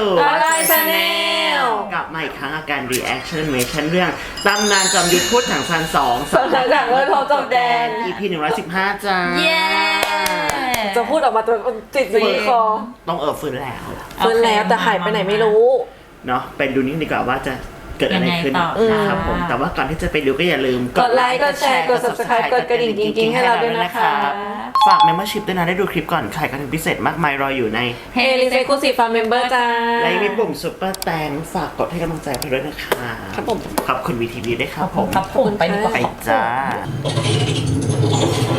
สู่อะไร Channel กลับมาอีกครั้งอาการ reaction reaction เรื่องตำนานจอมยุทธพูดถังซันสองสำนักหนังเรื่องทองจอมแดน EP หนึ่งร้อยสิบห้าจ้าเย้ จะพูดออกมาจนติดอยู่ในคอต้องเออฟื้นแล้วเฟิร์นแล้วแต่หายไปไหนไม่รู้ เนาะไปดูนิ่งดีกว่าว่าจะ เกิดอะไรขึ้นนะครับผมแต่ว่าก่อนที่จะไปดูก็อย่าลืมกดไลค์กดแชร์กด subscribe กดกระดิ่งจริงๆให้เราด้วยนะคะฝากเมมเบอร์ชิพด้วยนะได้ดูคลิปก่อนใครกันพิเศษมากมายรออยู่ในเฮลิเซคูซีฟาร์มเมมเบอร์จ้าไลค์มีปุ่มซุปเปอร์แตงฝากกดให้กำลังใจเพื่อนด้วยนะคะครับผมขอบคุณวีทีวีด้วยครับผมขอบคุณไปดีกว่าไปจ้า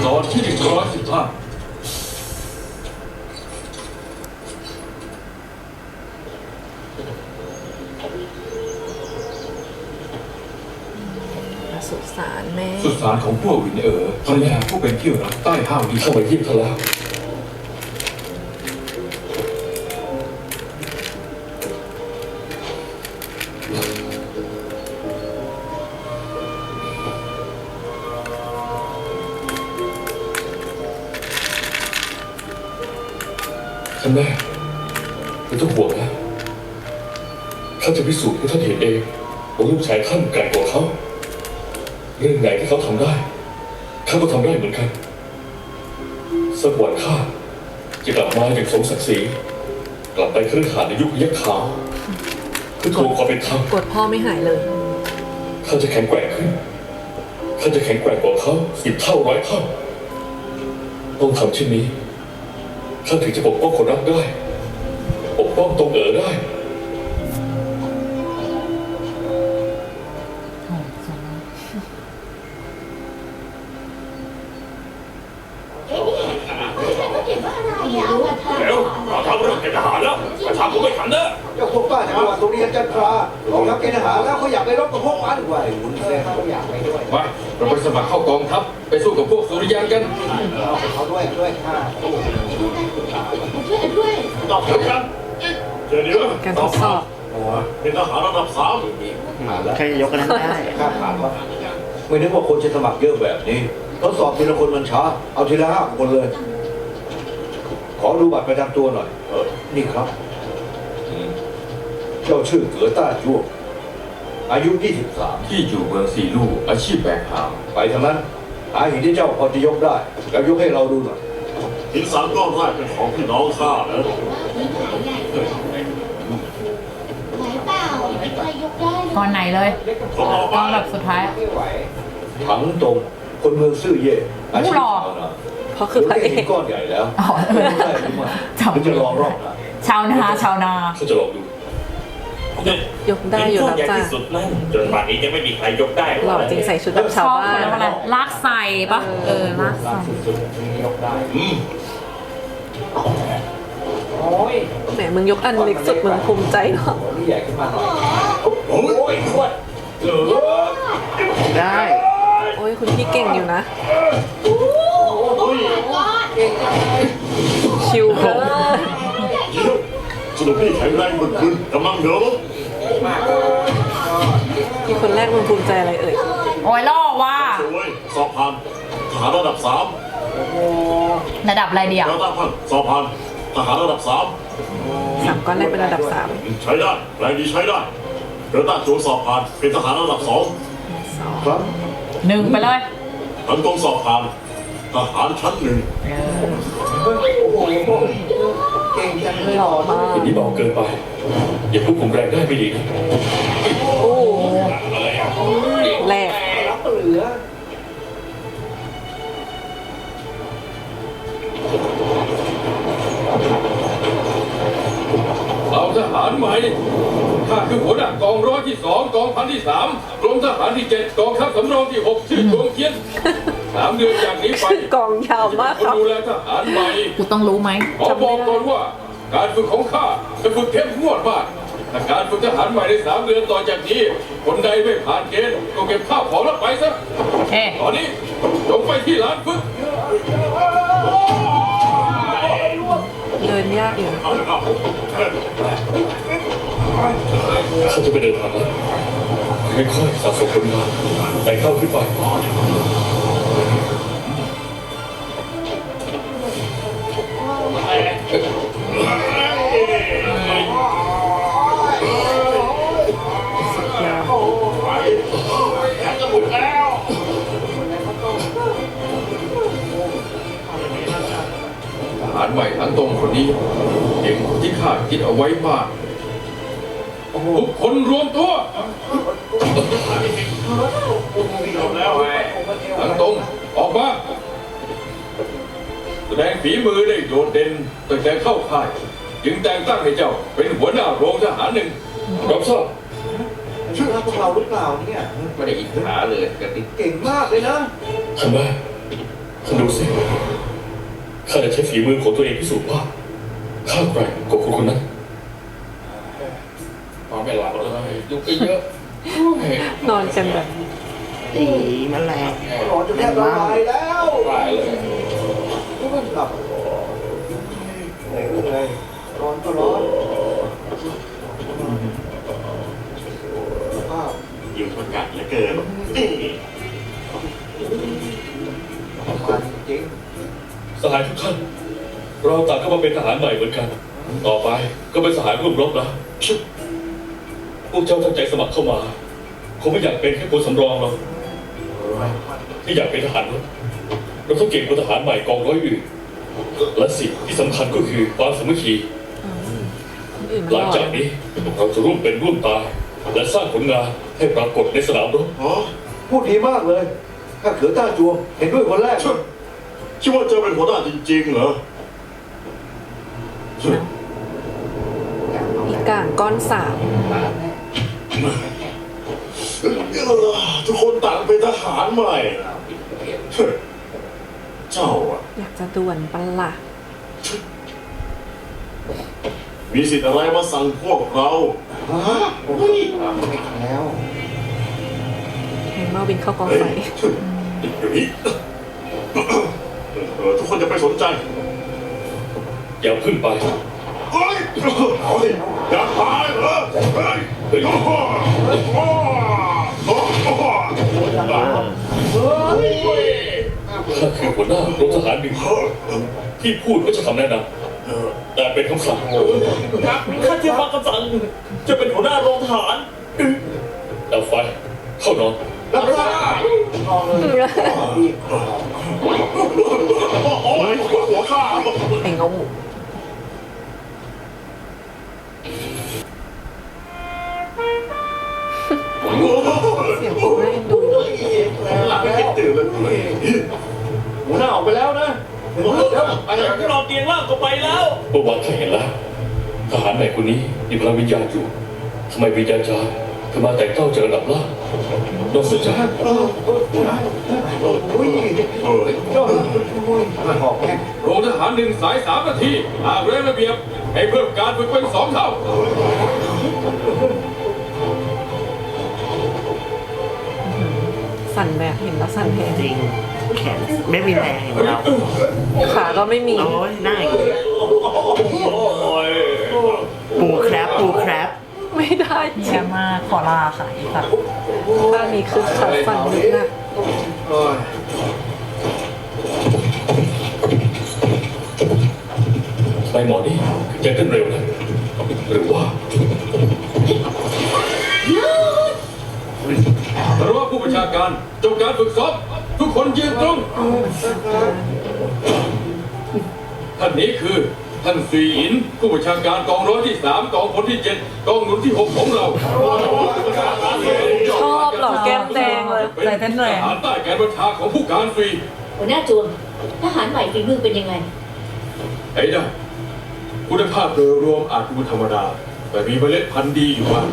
ตอนที่ร้อยสิบห้า สานของพวกวินเอ๋อภรรยาผู้เป็นที่รักใต้ห้าวนี้เข้าไปยี่ยมเขาแล้วท่านแม่ไม่ต้องห่วงนะข้าจะพิสูจน์ให้ท่านเห็นเองว่าลูกชายท่านแกร่งกว่าเขา เรื่องไหนที่เขาทำได้ข้าก็ทำได้เหมือนกันสักวันข้าจะกลับมาอย่างสมศักดิ์ศรีกลับไปเครื่องหาสน์ในยุคยักษ์ขาวเพื่อทวงความเป็นธรรมกดพ่อไม่หายเลยข้าจะแข็งแกร่งขึ้นข้าจะแข็งแกร่งกว่าเขาสิบเท่าร้อยเท่าต้องทำเช่นนี้ข้าถึงจะปกป้องคนรักได้ ปกป้องตรงเอ๋อได้ เกณฑ์ทหารแล้วเขาอยากไปรบกับพวกมันด้วยขุนเซนเขาอยากไปด้วยมาเราไปสมัครเข้ากองทัพไปสู้กับพวกสุริยันกันเขาด้วยด้วยข้าตอบกันเดี๋ยวเดี๋ยวการทดสอบเป็นทหารระดับสามผ่านแล้วใครจะยกกันนั้นได้ข้าผ่านว่าไม่นึกว่าคนจะสมัครเยอะแบบนี้ทดสอบทีละคนมันช้า เอาทีละห้าคนเลย ขอดูบัตรประจำตัวหน่อยเออนี่ครับ เจ้าชื่อเก๋อต้าจ้วง อายุ 23 ที่อยู่เมืองสีลูกอาชีพแบกหามไปทางนั้นหาหินที่เจ้าพอจะยกได้ แล้วยกให้เราดูหน่อยหินสามก้อนแรกเป็นของพี่น้องข้านะก่อนไหนเลยผมรอตมาอนแบบสุดท้ายถังตรง คนเมืองซื่อเย่อาชีพหล่อชาวนาเพราะคือพระเอเห็กนก้อนใหญ่แล้วอ๋อเออไม่ได้หรือไม่จำหรือจะลองรอบนะชาวนาชาวนาเขาจะลองดู ยกได้อยู่แล้วจ้าจนป่านนี้ยังไม่มีใครยกได้หล่อจริงใส่ชุดแบบชชาวอบบ้าเขานเรียกว่าอะไรลากใส่ปะเออลากใส่ยกได้อืมโอ้ยแหมมึงยกอันเล็กสุดมึงภูมิใจเนาะหัวนี่ใหญ่ขึ้นมาหน่อยโอ้ยขวดเออได้ โอ้ยคุณพี่เก่งอยู่นะชิวเกิน สนุกพี่แข็งแรงบึกบึนกำลังเดินที่คนแรกมึงภูมิใจอะไรเอ่ย โอ้ยล่อว่า สวยสอบผ่านทหารระดับสามระดับอะไรเดียวแล้วตั้งพันสอบผ่านทหารระดับสามสามก้อนแรกเป็นระดับสามใช้ได้แรงดีใช้ได้เดลต้าจูสอบผ่านเป็นทหารระดับสองครับหนึ่งไปเลยทั้งกองสอบผ่านทหารชั้นหนึ่งโอ้โหเก่งจังเลยหล่อมากอย่างนี้เบาเกินไป อย่าพูดผมแรงได้ไม่ดีนะโอ้แรกรับเหลือเอาทหารใหม่ข้าคือหัวหน้ากองร้อยที่สองกองพันที่สามกรมทหารที่เจ็ดกองทัพสำรองที่หกชื่อดวงเทียน สามเดือนจากนี้ไปกองยาวมากคนครับ ดูแลทหารใหม่กูต้องรู้ไหม ขอบอกก่อนว่า การฝึกของข้าจะฝึกเข้มงวดมากถ้าการฝึกทหารใหม่ในสามเดือนต่อจากนี้ คนใดไม่ผ่านเกณฑ์ก็เก็บข้าวของแล้วไปซะ เอ๊ะตอนนี้จงไปที่ลานฝึก เดินยากอยู่นะเอาเอาข้าจะไปเดินทางแล้วค่อยๆสะสมผลงานไต่เข้าขึ้นไป นี้เก่งที่ข้าคิดเอาไว้มากทุกคนรวมตัวทั้งตรงออกมาแสดงฝีมือได้โดดเด่นตั้งแต่เข้าค่าย จึงแต่งตั้งให้เจ้าเป็นหัวหน้าโรงทหารหนึ่งรับทราบชื่อพวกเราหรือเปล่าเนี่ยไม่ได้อิจฉาเลยกติกเก่งมากเลยนะท่านแม่ท่านดูสิ ข้าจะใช้ฝีมือของตัวเองพิสูจน์ว่าข้าแกร่งกว่าคนคนนั้นมาไม่หลับเลยยุกเยอะนอนกันแบบอีแมลงร้อนจนแทบละลายแล้วตายเลยหลับเหนื่อยเหนื่อยร้อนก็ร้อนอ้าวอยู่ทนกัดเหลือเกินนี่มัน หายทุกท่านเราต่างก็มาเป็นทหารใหม่เหมือนกัน ต่อไปก็เป็นสหายร่วมรบนะพวกเจ้าตั้งใจสมัครเข้ามาคงไม่อยากเป็นแค่คนสำรองหรอกที่อยากเป็นทหารรบเราต้องเก่งกว่าทหารใหม่กองร้อยอื่นและสิ่งที่สำคัญก็คือความสามัคคีคนอื่นมันหลังหล่อจากนี้เราจะร่วมเป็นร่วมตายและสร้างผลงานให้ปรากฏในสนามรบอ๋อพูดดีมากเลย ข้าเขือต้าจวงเห็นด้วยคนแรก คิดว่าเจะเป็นหัวหน้าจริงๆเหรออีกก่างก้อนสามทุกคนต่างเป็นทหารใหม่ เจ้าอะอยากจะด่วนปะละมีสิทธิ์อะไรมาสั่งพวกเราฮะไม่แล้วเห็นมาวินเข้ากองเฮ้ยไฟ เดี๋ยวนี้เออทุกคนจะไปสนใจอย่าพึ่งไป เฮ้ยเอาดิอยากตายเหรอเฮ้ยเฮ้ยโอ้โหโอ้โหโอ้โหข้าคือหัวหน้ารบทหารหนึ่งที่พูดไม่ใช่คำแนะนำแต่เป็นคำสั่งข้าเทียบฟังคำสั่งจะเป็นหัวหน้าโรงทหารดับไฟเข้านอนรับทราบโอ้ย หัวข้าไอ้งงเสียงผมน่าเอ็นดูหลับไม่คิดตื่นเลยหัวหน้าออกไปแล้วนะเดี๋ยวไปแล้วนอนเตียงล่างก็ไปแล้วเมื่อวานข้าเห็นแล้วทหารใหม่คนนี้มีพลังวิญญาณอยู่ทำไมวิญญาณจารย์ถึงมาแต่งเต้าเจากระดับล่าง นอกจากอุ้ยเออยอดอุ้ยหอกแข็งโรงทหารหนึ่งสายสามนาทีหากเรียนระเบียบให้เพิ่มการฝึกเป็นสองเท่าสั่นแบบเห็นแล้วสั่นแทนจริง แขนไม่มีแรงอย่างเราขาก็ไม่มีโอ้ยน่าอย่างนี้ปูแครับปูแครับไม่ได้แย่มากขอลาค่ะอีสัตว์ ถ้านี้คือขาสั่นนิดนะโอ้ยทำไมหมอนี่ถึงยังเต้นเร็วนะหรือว่าแต่ว่าผู้บัญชาการจบการฝึกซ้อมทุกคนยืนตรง ท่านนี้คือท่านซีอินผู้บัญชาการกองร้อยที่สามกองพลที่เจ็ดกองหนุนที่หกของเรา ใจเต้นแรงทหารใต้การบัญชาของผู้การฟรีหัวหน้าจวงทหารใหม่ฝีมือเป็นยังไงไอ้ได้คุณภาพโดยรวมอาจดูธรรมดา แต่มีเมล็ดพันธุ์ดีอยู่บ้าง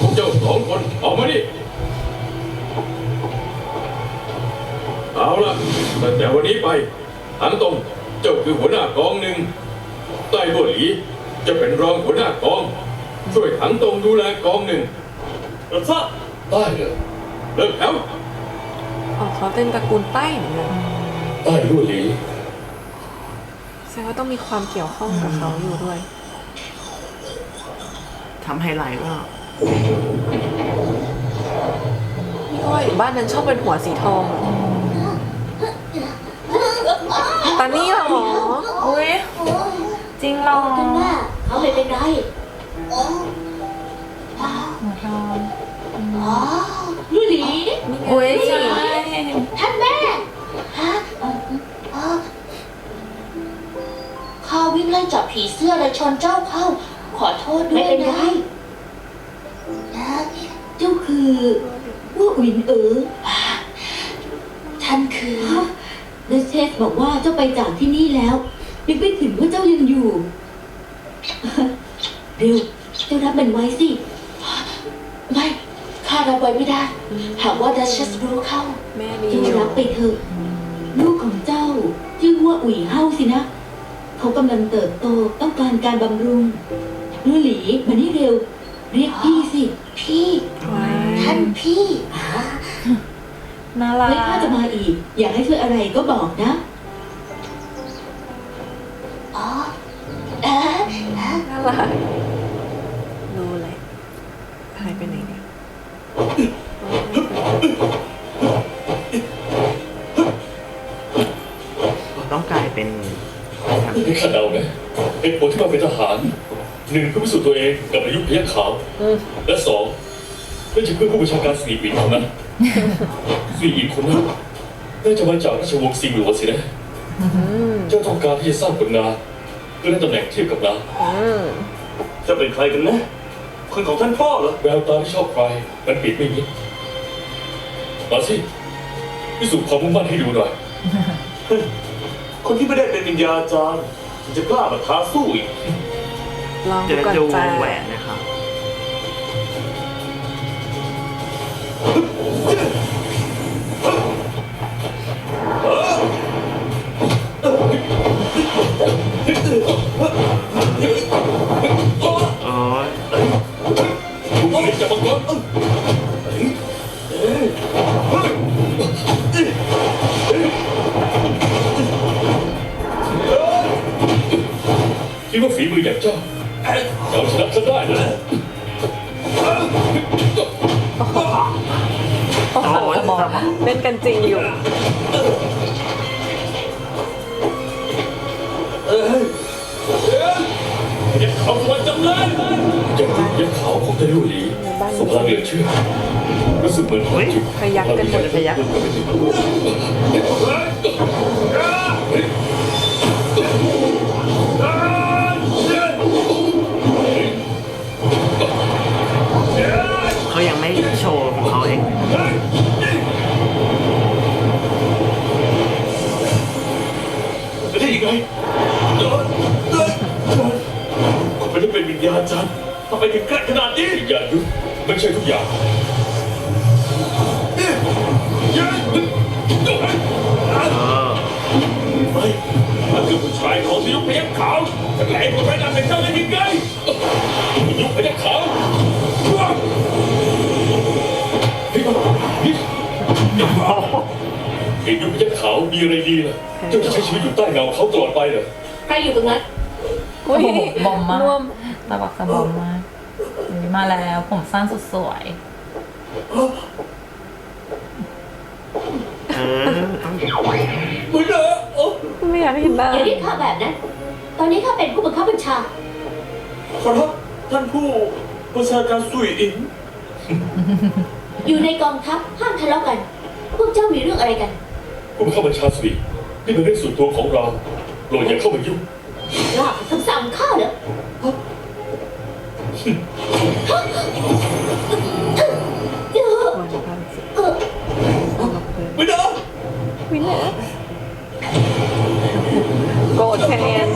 พวกเจ้าสองคนออกมาดิเอาละตั้งแต่วันนี้ไป หันตรงเจ้าคือหัวหน้ากองหนึ่งใต้บัวหลีจะเป็นรองหัวหน้ากอง ช่วยถังตรงดูแลกองหนึ่งรับทราบใต้เหรอเลิกแถวอ๋อเขาเป็นตระกูลใต้เหมือนกันใต้ลู่หลีแสดงว่าต้องมีความเกี่ยวข้องกับเขาอยู่ด้วยทำไฮไลท์ว่านี่ก็ว่าอยู่บ้านนั้นชอบเป็นหัวสีทองอะตานี่เหรอ อุ้ยจริงเหรอท่านแม่เขาไม่เป็นไรหัวอ๋อลุหลีอุ้ยท่านแม่ฮะเอ่อเอ่อข้าวิ่งไล่จับผีเสื้อและชนเจ้าเข้า ขอโทษด้วยนะนะเจ้าคือว่าวินเอ๋อท่านคือเดชเชสบอกว่าเจ้าไปจากที่นี่แล้ว นึกไม่ถึงว่าเจ้ายังอยู่ เร็วเจ้ารับมันไว้สิ ไม่ข้ารับไว้ไม่ได้ หากว่าดัชเชสรู้เข้าแม่ดีเจ้าอยู่รับไปเถอะลูกของเจ้าชื่อว่าอุ๋ยเฮาสินะ เขากำลังเติบโตต้องการการบำรุงลุหลีมานี่เร็ว เรียกพี่สิ พี่ว้ายท่านพี่น่ารักไม่ข้าจะมาอีก อยากให้ช่วยอะไรก็บอกนะ น่ารักดูเลยหายไปไหนเนี่ยต้องกลายเป็นนี่ขัดเดานะเหตุผลที่มาเป็นทหารหนึ่งเพื่อพิสูจน์ตัวเองกับอายุพยัคฆ์ขาวและสองเพื่อจะเพื่อผู้บัญชาการสีอินเท่านั้นสีอินคนนั้นน่าจะมาจากราชวงศ์ซิงหลวงสินะเจ้าต้องการที่จะสร้างผลงาน เพื่อได้ตำแหน่งเทียบกับนางอืมจะเป็นใครกันนะคนของท่านพ่อเหรอแววตาที่ชอบใครมันปิดไม่มิดมาสิพิสูจน์ความมุ่งมั่นให้ดูหน่อยคนที่ไม่ได้เป็นวิญญาจารย์ถึงจะกล้ามาท้าสู้อีกลองเจดูอก่อนดูจ้าแหวนนะครับ พยักกันหมดพยักเขายังไม่โชว์ของเขาเองจะได้ยังไงผมไม่ได้เป็นวิญญาจารย์ทำไมถึงกล้าขนาดนี้วิญญาณยุไม่ใช่ทุกอย่าง คือผู้ชายของยุคพยัคฆ์ขาวจะไหนคนไปนำเป็นเจ้าได้ยังไงยุคพยัคฆ์ขาวเฮ้ยนี่เห็นยุคพยัคฆ์ขาวมีอะไรดีล่ะเจ้าจะใช้ชีวิตอยู่ใต้เงาเขาตลอดไปเหรอใครอยู่ตรงนั้นอุ้ยบอมมากตาบักตาบอมมากมาแล้วผมสั้นสุดสวยเออต้องไม่เด้อ ไม่อยากเห็นหน้าอย่าเรียกข้าแบบนั้น ตอนนี้ข้าเป็นผู้บังคับบัญชา ขอรับท่านผู้ประชาการสุยอิงอยู่ในกองทัพห้ามทะเลาะกัน พวกเจ้ามีเรื่องอะไรกัน ผู้บังคับบัญชาสวีนี่เป็นเรื่องส่วนตัวของเราโปรดอย่าเข้ามายุ่งกล้าขัดคำสั่งข้าเหรอเดี๋ยววันพันสิบเออไม่เด้อวินเนอร์ โกรธแค้น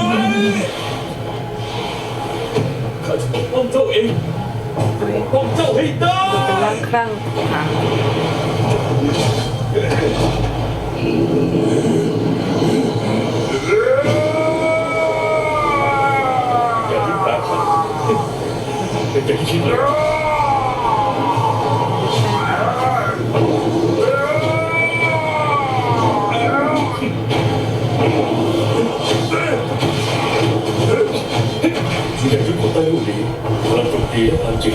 ข้าจะปกป้องเจ้าเองอุ้ยปกป้องเจ้าให้ได้เป็นร่างครั่งค่ะอย่าทิ้งแปลพันเป็นอย่างที่คิดเลย ตีและพลังจิต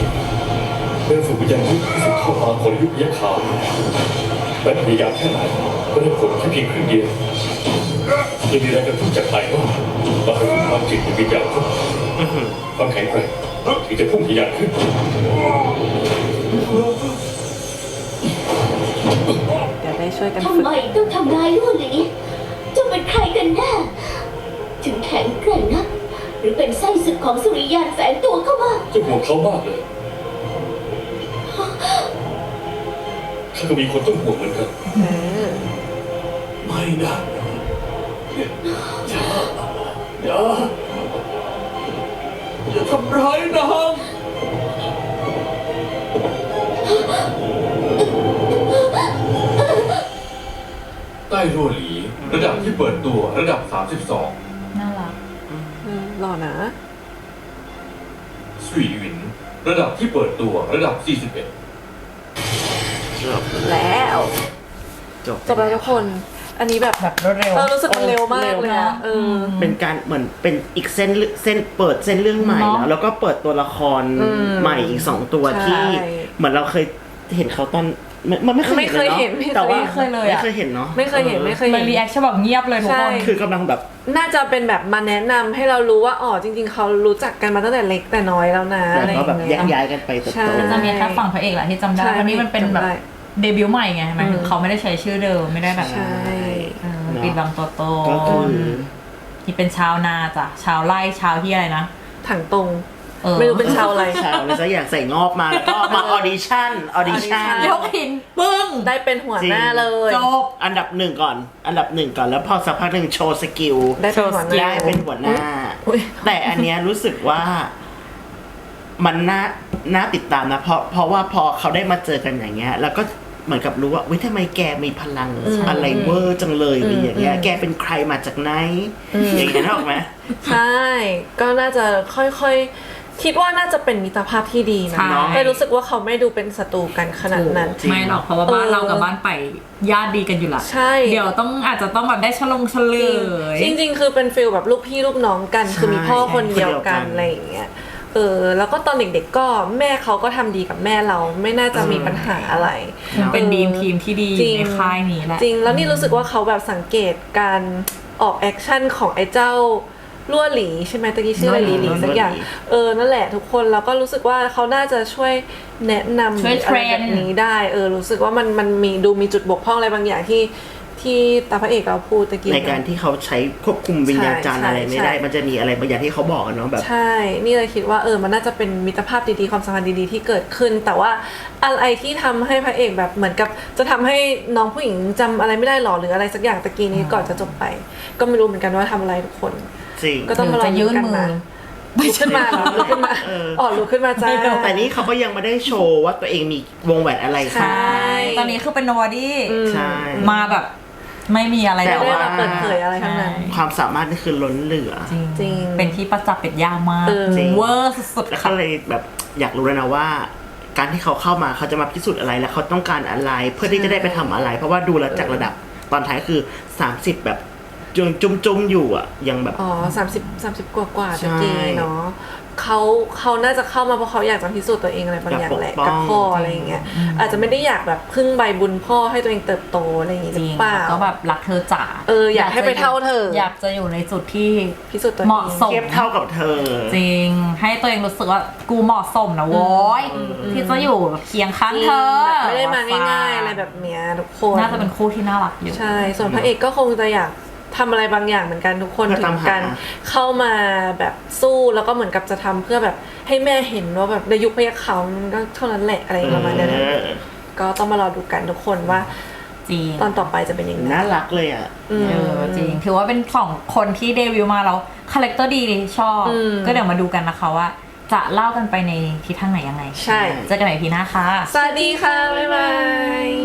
เป็นฝึกวิญญาณยุทธที่สุดเข้ามาของยุคพยัคฆ์ขาวแม้พยายามแค่ไหนก็ได้ผลแค่เพียงครึ่งเดียวยังมีแรงกระตุ้นจากภายนอกมาให้ความจิตในวิญญาณยุทธความแข็งแกร่งถึงจะพุ่งทะยานขึ้นเดี๋ยวได้ช่วยกันทำฝึกไมต้องทำร้ายลู่หลีเจ้า หรือเป็นไส้ศึกของสุริยานแฝงตัวเข้ามาจ้าห่วงเขามากเลยข้าก็มีคนต้องห่วงเหมือนกัน ไม่นะอย่าอย่าอย่าทำร้ายนางใต้รั่วหลี ระดับที่เปิดตัวระดับ 32น่ารักเออ หล่อนะสวีหวิน ระดับที่เปิดตัวระดับ41จบแล้ว จบจบแล้วทุกคน อันนี้แบบแบบรวดเร็วเออรู้สึกมันเร็วมากเลยอะเออ เป็นการเหมือนเป็นอีกเส้นเรื่องเส้นเปิดเส้นเรื่องใหม่เนอะแล้วแล้วก็เปิดตัวละครอืมใหม่อีกสองตัวใช่ ที่ เหมือนเราเคยเห็นเขาตอน ไม่มันไม่เคยไม่เคยเห็นเนาะไม่เคยแต่ว่าไม่เคยเลยอะ ไม่เคยเห็นเนาะไม่เคยเห็นไม่เคยมันเห็น รีแอคชั่นแบบเงียบเลยทุกใช่คนคือกำลังแบบน่าจะเป็นแบบมาแนะนำให้เรารู้ว่าอ๋อจริง ๆ เขารู้จักกันมาตั้งแต่เล็กแต่น้อยแล้วนะแล้วอะไรอก็ย่างแบบแยเงี้กย ย้ายกันไปเติบใช่โตจะมีแค่ฝั่งพระเอกแหละที่จำได้ใช่อันนี้มันเป็นแบบจำได้ เดบิวต์ใหม่ไงหมายถึงอืมเขาไม่ได้ใช้ชื่อเดิมไม่ได้แบบใช่ เออปิดบังตัวตก็คืนอที่เป็นชาวนาจ้ะชาวไร่ชาวที่อะไรนะถังตรง เออ ไม่รู้เป็นชาวอะไร ชาวอะไรสักอย่างใส่งอบมาแล้วก็มาออดิชั่นออดิชั่น audition ยกหินปึ้ง ได้เป็นหัวหน้าเลย จบอันดับหนึ่งก่อน อันดับหนึ่งก่อนแล้วพอสักพักหนึ่งโชว์สกิลได้เป็นหัวหน้า ได้เป็นหัวหน้า อุ๊ย แต่อันเนี้ยรู้สึกว่ามันน่าน่าติดตามนะ เพราะเพราะว่าพอเขาได้มาเจอกันอย่างเงี้ย แล้วก็เหมือนกับรู้ว่าวิทำไมแกมีพลังอะไรเวอร์จังเลยหรืออย่างเงี้ยแกเป็นใครมาจากไหนอย่างเงี้ยนึกออกไหม ใช่ ก็น่าจะค่อยๆ คิดว่าน่าจะเป็นมิตรภาพที่ดีนะใช่ แต่รู้สึกว่าเขาไม่ดูเป็นศัตรูกันขนาดนั้น จริง ไม่หรอกเพราะว่าบ้านเออเรากับบ้านไปญาติดีกันอยู่ละใช่ เดี๋ยวต้องอาจจะต้องแบบได้ฉลองเฉลย จริงจริง ๆ คือเป็นฟิลแบบลูกพี่ลูกน้องกัน ใช่คือมีพ่อคนเดียวกันคนเดียวกัน อะไรอย่างเงี้ยเออแล้วก็ตอนเด็กๆก็แม่เขาก็ทำดีกับแม่เราไม่น่าจะมีปัญหาอะไรเป็นดีมทีมที่ดีจริงในค่ายนี้แหละ จริงแล้วนี่รู้สึกว่าเขาแบบสังเกตการออกแอคชั่นของไอ้เจ้า ลั่วหลีใช่ไหมตะกี้ชื่ออะไรหลีหลีสักอย่าง เออนั่นแหละทุกคนแล้วก็รู้สึกว่าเขาน่าจะช่วยแนะนำช่วยอะไรแบบเทรนนี้ได้ เออรู้สึกว่ามันมันมีดูมีจุดบกพร่องอะไรบางอย่างที่ที่ตาพระเอกเราพูดตะกี้ ในการที่เขาใช้ควบคุมวิญญาณจารย์ใช่อะไรไม่ได้ ใช่ มันจะมีอะไรบางอย่างที่เขาบอกอะเนาะแบบ ใช่ นี่เลยคิดว่าเออ มันน่าจะเป็นมิตรภาพดีๆ ความสัมพันธ์ดีๆ ที่เกิดขึ้น แต่ว่าอะไรที่ทำให้พระเอกแบบเหมือนกับ จะทำให้น้องผู้หญิงจำอะไรไม่ได้หรอหรืออะไรสักอย่างตะกี้นี้ก่อนจะจบไป ก็ไม่รู้เหมือนกันว่าทำอะไรทุกคน จริง ก็ต้องมารอจะดูยื่นกันมือนะลุกขึ้นมาเหรอลุกขึ้นมาเออ อ๋อลุกขึ้นมาจ้า แต่นี่เขาก็ยังไม่ได้โชว์ว่าตัวเองมีวงแหวนอะไรใช่ค่ะใช่ ตอนนี้คือเป็นโนวาดี้ใช่ มาแบบ ไม่มีอะไรแต่ไม่ได้ว่า มาเปิดเผยอะไรทั้งนั้น ความสามารถนี่คือล้นเหลือ จริงเป็นที่ประจับเป็ดย่างมาก เออ จริง เวอร์สุดแล้วๆก็ค่ะ เลยแบบอยากรู้แล้วนะว่า การที่เขาเข้ามาเขาจะมาพิสูจน์อะไรและเขาต้องการอะไร เพื่อที่จะได้ไปทำอะไร เพราะว่าดูแล้วจากระดับตอนท้ายคือ 30 แบบ จุมจุมจุมอยู่อะ ยังแบบ อ๋อสามสิบสามสิบกว่ากว่าๆใช่ตะกี้เนาะเขาเขาน่าจะเข้ามาเพราะเขาอยากจะพิสูจน์ตัวเองอะไรบางอย่างแหละอยากปกป้กัอบงพ่ออะไรอย่างเงี้ยอาจจะไม่ได้อยากแบบพึ่งใบบุญพ่อให้ตัวเองเติบโตอะไรอย่างงี้หจรืริองเปล่าก็แบบรักเธอจ๋าเอออยากให้ไปเท่าเธออยากจะอยู่ในจุดที่พิสูจน์ตัวเอง เหมาะสม เทียบเท่ากับเธอ จริง ให้ตัวเองรู้สึกว่ากูเหมาะสมนะโว้ย ที่จะอยู่เคียงข้างเธอแบบไม่ได้มาง่ายๆอะไรแบบเนี้ยทุกคน น่าจะเป็นคู่ที่น่ารักอยู่ ใช่ ส่วนพระเอกก็คงจะอยาก ทำอะไรบางอย่างเหมือนกันทุกคนเพื่อถึตามงหา กันเข้ามาแบบสู้แล้วก็เหมือนกับจะทำเพื่อแบบให้แม่เห็นว่าแบบในยุคพยัคฆ์เขามันก็เท่านั้นแหละอะไรประมาณนั้นเออก็ต้องมารอดูกันทุกคนว่า จริง ตอนต่อไปจะเป็นยังไง น่ารักเลยอะ อืม เออจริง ถือว่าเป็นสองคนที่เดบิวต์มาแล้วคาแรคเตอร์ดีชอบ อืม ก็เดี๋ยวมาดูกันนะคะว่า จะเล่ากันไปในทิศทางไหนยังไงใช่ เจอกันใหม่พีหน้าค่ะ สวัสดีค่ะ บ๊ายบาย